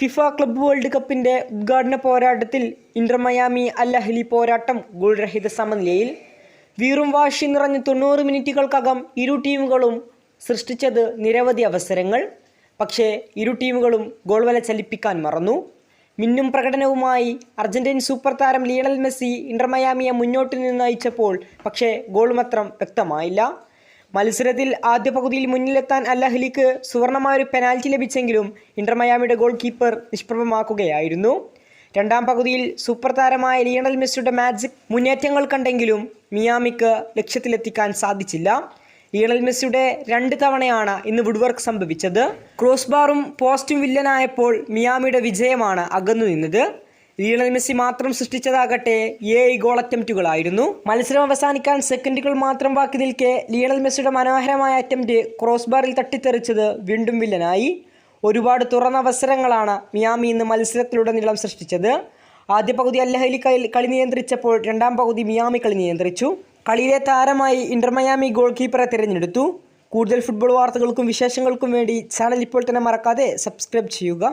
FIFA club world കപ്പിന്റെ ഉദ്ഘാടന പോരാട്ടത്തിൽ ഇന്റർ മയാമി അൽ അഹ്ലി പോരാട്ടം ഗോൾരഹിത സമനിലയിൽ വീറും വാശി നിറഞ്ഞ തൊണ്ണൂറ് മിനിറ്റുകൾക്കകം ഇരു ടീമുകളും സൃഷ്ടിച്ചത് നിരവധി അവസരങ്ങൾ. പക്ഷേ ഇരു ടീമുകളും ഗോൾ വല ചലിപ്പിക്കാൻ മറന്നു. മിന്നും പ്രകടനവുമായി അർജന്റീൻ സൂപ്പർ താരം ലിയണൽ മെസ്സി ഇന്റർ മയാമിയെ മുന്നോട്ട് നിന്ന് നയിച്ചപ്പോൾ പക്ഷേ ഗോൾ മാത്രം വ്യക്തമായില്ല. മത്സരത്തിൽ ആദ്യ പകുതിയിൽ മുന്നിലെത്താൻ അല്ലഹലിക്ക് സുവർണമായ ഒരു പെനാൽറ്റി ലഭിച്ചെങ്കിലും ഇന്റർ ഗോൾ കീപ്പർ നിഷ്പ്രഭമാക്കുകയായിരുന്നു. രണ്ടാം പകുതിയിൽ സൂപ്പർ താരമായ ലിയണൽ മെസ്സിയുടെ മാജിക് മുന്നേറ്റങ്ങൾ കണ്ടെങ്കിലും മിയാമിക്ക് ലക്ഷ്യത്തിലെത്തിക്കാൻ സാധിച്ചില്ല. ലിയണൽ മെസ്സിയുടെ രണ്ട് തവണയാണ് ഇന്ന് വുഡ് വർക്ക് സംഭവിച്ചത്. ക്രോസ് ബാറും പോസ്റ്റും വില്ലനായപ്പോൾ മിയാമിയുടെ വിജയമാണ് അകന്നു നിന്നത് ലിയണൽ മെസ്സി മാത്രം സൃഷ്ടിച്ചതാകട്ടെ ഏഴ് ഗോൾ അറ്റംപ്റ്റുകളായിരുന്നു. മത്സരം അവസാനിക്കാൻ സെക്കൻഡുകൾ മാത്രം ബാക്കി നിൽക്കെ ലിയണൽ മെസ്സിയുടെ മനോഹരമായ അറ്റംപ്റ്റ് ക്രോസ് ബാറിൽ തട്ടിത്തെറിച്ചത് വീണ്ടും വില്ലനായി. ഒരുപാട് തുറന്ന അവസരങ്ങളാണ് മിയാമി ഇന്ന് മത്സരത്തിലുടനീളം സൃഷ്ടിച്ചത്. ആദ്യ പകുതി അല്ലഹലി കളി നിയന്ത്രിച്ചപ്പോൾ രണ്ടാം പകുതി മിയാമി കളി നിയന്ത്രിച്ചു. കളിയിലെ താരമായി ഇന്റർമയാമി ഗോൾ കീപ്പറെ തിരഞ്ഞെടുത്തു. കൂടുതൽ ഫുട്ബോൾ വാർത്തകൾക്കും വിശേഷങ്ങൾക്കും വേണ്ടി ചാനൽ ഇപ്പോൾ തന്നെ മറക്കാതെ സബ്സ്ക്രൈബ് ചെയ്യുക.